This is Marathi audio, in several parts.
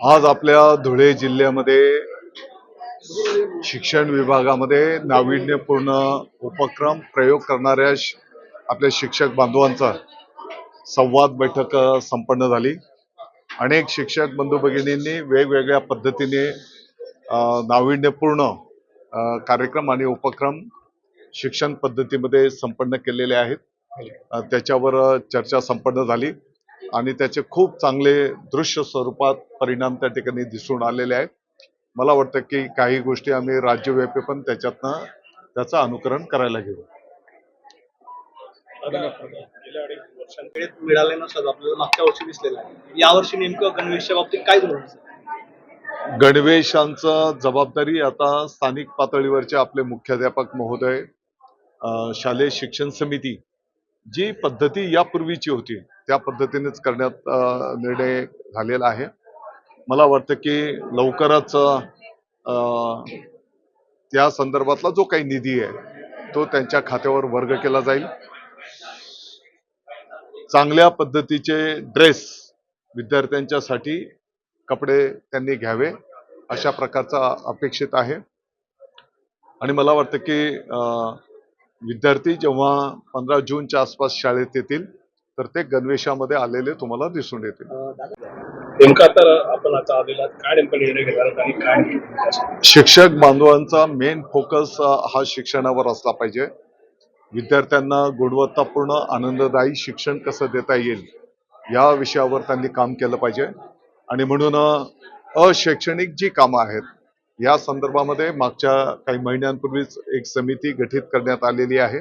आज आपल्या धुळे जिल्ह्यामध्ये शिक्षण विभागामध्ये नाविन्यपूर्ण उपक्रम प्रयोग करणाऱ्या आपल्या शिक्षक बांधवांचा संवाद बैठक संपन्न झाली. अनेक शिक्षक बंधू भगिनींनी वेगवेगळ्या पद्धतीने नाविन्यपूर्ण कार्यक्रम आणि उपक्रम शिक्षण पद्धतीमध्ये संपन्न केलेले आहेत. त्याच्यावर चर्चा संपन्न झाली आणि त्याचे खूप चांगले दृश्य स्वरूपात परिणाम त्या ठिकाणी दिसून आलेले आहेत. मला वाटतं की काही गोष्टी आम्ही राज्यव्यापी पण त्याच्यातनं त्याचं अनुकरण करायला घेऊ. दादा गेल्या अडीच वर्षांकडे वेळेत मिळाले नसतात आपल्याला मागच्या वर्षी दिसलेलं आहे. यावर्षी नेमकं गणवेशच्या बाबतीत काय धोरण? गणवेशांचं जबाबदारी आता स्थानिक पातळीवरचे आपले मुख्याध्यापक महोदय शालेय शिक्षण समिती जी पद्धती यापूर्वीची होती त्या पद्धतीनेच करण्यात निर्णय झालेला आहे. मला वाटतं की लवकरच त्या संदर्भातला जो काही निधी आहे तो त्यांच्या खात्यावर वर्ग केला जाईल. चांगल्या पद्धतीचे ड्रेस विद्यार्थ्यांच्यासाठी कपडे त्यांनी घ्यावे अशा प्रकारचा अपेक्षित आहे. आणि मला वाटतं की विद्यार्थी जेव्हा पंधरा जूनच्या आसपास शाळेत येतील तर ते गणवेशामध्ये आलेले तुम्हाला दिसून येतील. नेमका तर आपण आता आलेला काय नेमका निर्णय घेणार आणि काय? शिक्षक बांधवांचा मेन फोकस हा शिक्षणावर असला पाहिजे. विद्यार्थ्यांना गुणवत्तापूर्ण आनंददायी शिक्षण कसं देता येईल या विषयावर त्यांनी काम केलं पाहिजे. आणि म्हणून अशैक्षणिक जी कामं आहेत या संदर्भामध्ये मागच्या काही महिन्यांपूर्वीच एक समिती गठीत करण्यात आलेली आहे.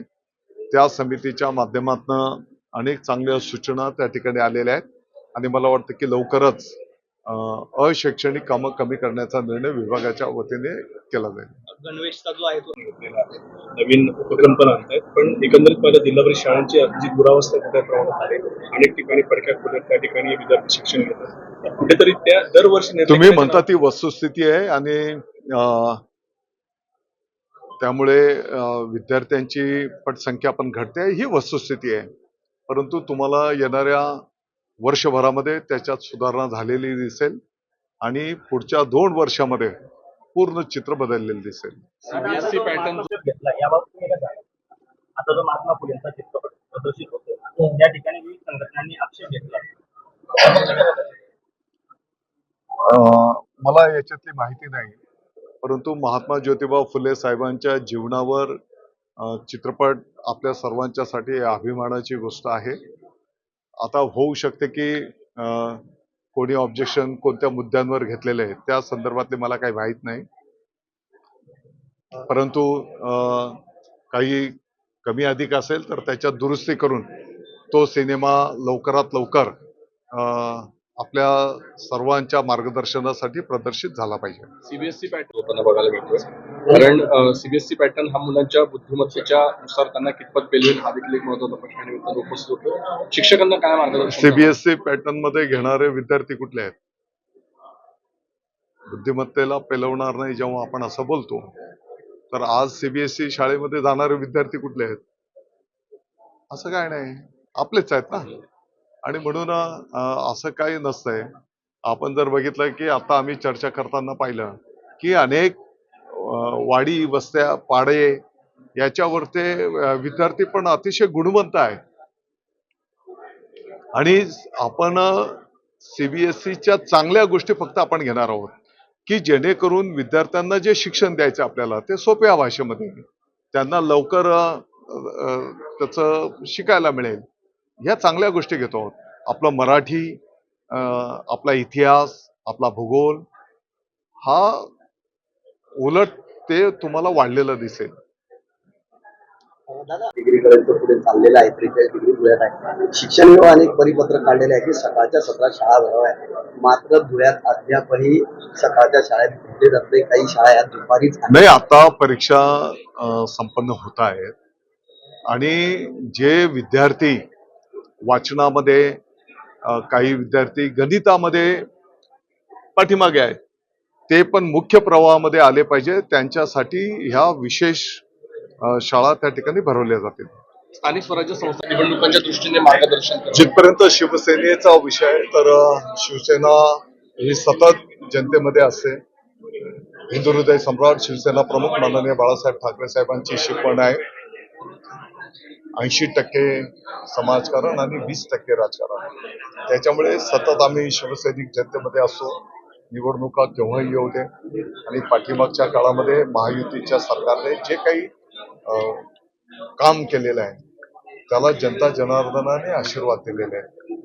त्या समितीच्या माध्यमातून अनेक चांगल्या सूचना त्या ठिकाणी आलेल्या आहेत. आणि मला वाटतं की लवकरच अशैक्षणिक कामं कमी करण्याचा निर्णय विभागाच्या वतीने केला जाईल. गणवेशचा जो आहे तो घेतलेला आहे. नवीन उपक्रम पण आणतायत पण एकंदरीत माझ्या जिल्हा परिषद शाळांची जी दुरावस्था मोठ्या प्रमाणात आहे. अनेक ठिकाणी पडक्या खोल्यात त्या ठिकाणी विद्यार्थी शिक्षण घेतात. कुठेतरी त्या दरवर्षी तुम्ही म्हणता ती वस्तुस्थिती आहे आणि त्यामुळे विद्यार्थ्यांची पटसंख्या पण घटते. ही वस्तुस्थिती आहे. परंतु तुम्हाला येणाऱ्या वर्षभरामध्ये त्याच्यात सुधारणा झालेली दिसेल आणि पुढच्या दोन वर्षामध्ये पूर्ण चित्र बदललेलं दिसेल. CBSE pattern? आता जो महात्मा फुलेंचा चित्रपट प्रदर्शित होतो त्या ठिकाणी विविध संघटनांनी आक्षेप घेतला. अं, मला याच्यातली माहिती नाही. परंतु महात्मा ज्योतिबा फुले साहेबांच्या जीवनावर चित्रपट आपल्या सर्वांच्यासाठी अभिमानाची गोष्ट आहे. आता होऊ शकते की कोणी ऑब्जेक्शन कोणत्या मुद्द्यांवर घेतलेले आहे त्या संदर्भातले मला काही माहीत नाही. परंतु काही कमी अधिक असेल तर त्याच्यात दुरुस्ती करून तो सिनेमा लवकरात लवकर आपल्या सर्वांच्या मार्गदर्शनासाठी प्रदर्शित झाला पाहिजे. सीबीएसई पॅटर्न होताना बघायला मिळतोय कारण सीबीएसई पॅटर्न हा मुलांच्या बुद्धिमत्तेच्या नुसार त्यांना कितपत पेलवेल हा देखील एक महत्त्वाचा प्रश्न आणि उत्तर उपस्थित होतो. शिक्षकांना काय मार्गदर्शन सीबीएसई पॅटर्नमध्ये घेणारे विद्यार्थी कुठले आहेत? बुद्धिमत्तेला पेलवणार नाही जेव्हा आपण असं बोलतो तर आज सीबीएसई शाळेमध्ये जाणारे विद्यार्थी कुठले आहेत? असं काय नाही. आपलेच आहेत ना? आणि म्हणून असं काही नसतंय. आपण जर बघितलं की आता आम्ही चर्चा करताना पाहिलं की अनेक वाडी वस्त्या पाडे याच्यावर ते विद्यार्थी पण अतिशय गुणवंत आहेत. आणि आपण सीबीएसईच्या चांगल्या गोष्टी फक्त आपण घेणार आहोत की जेणेकरून विद्यार्थ्यांना जे शिक्षण द्यायचं आपल्याला ते सोप्या भाषेमध्ये. त्यांना लवकर त्याच त्याचं शिकायला मिळेल. ह्या चांगल्या गोष्टी घेतो आहोत. आपलं मराठी आपला इतिहास आपला भूगोल हा उलट ते तुम्हाला वाढलेलं दिसेल. दादा. डिग्रीपर्यंत पुढे चाललेला आहे त्रेचाळीस डिग्री धुळ्यात आहे शिक्षण विभागाने एक परिपत्रक काढलेले आहे की सकाळच्या सतरा शाळा भराव्या आहेत. मात्र धुळ्यात अद्यापही सकाळच्या शाळेत घेतले जात नाही काही शाळा या दुपारीच. नाही आता परीक्षा संपन्न होत आहेत. आणि जे विद्यार्थी वाचनामध्ये काही विद्यार्थी गणितामध्ये पाठीमागे आहेत. ते पण मुख्य प्रवाहामध्ये आले पाहिजे. त्यांच्यासाठी ह्या विशेष शाळा त्या ठिकाणी भरवल्या जातील. स्थानिक स्वराज्य संस्था निवडणुकांच्या दृष्टीने मार्गदर्शन जिथपर्यंत शिवसेनेचा विषय आहे, तर शिवसेना ही सतत जनतेमध्ये असते. हिंदू हृदय सम्राट शिवसेना प्रमुख माननीय बाळासाहेब ठाकरे साहेबांची शिकवण आहे. ऐंशी टक्के समाजकारण आणि वीस टक्के राजकारण. त्याच्यामुळे सतत आम्ही शिवसैनिक जनतेमध्ये असतो निवडणुका केव्हाही येऊ दे आणि पाठीमागच्या काळामध्ये महायुतीच्या सरकारने जे काही काम केलेलं आहे त्याला जनता जनार्दनाने आशीर्वाद दिलेले आहे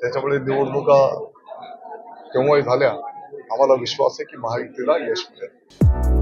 त्याच्यामुळे निवडणुका केव्हाही झाल्या आम्हाला विश्वास आहे की महायुतीला यश मिळेल.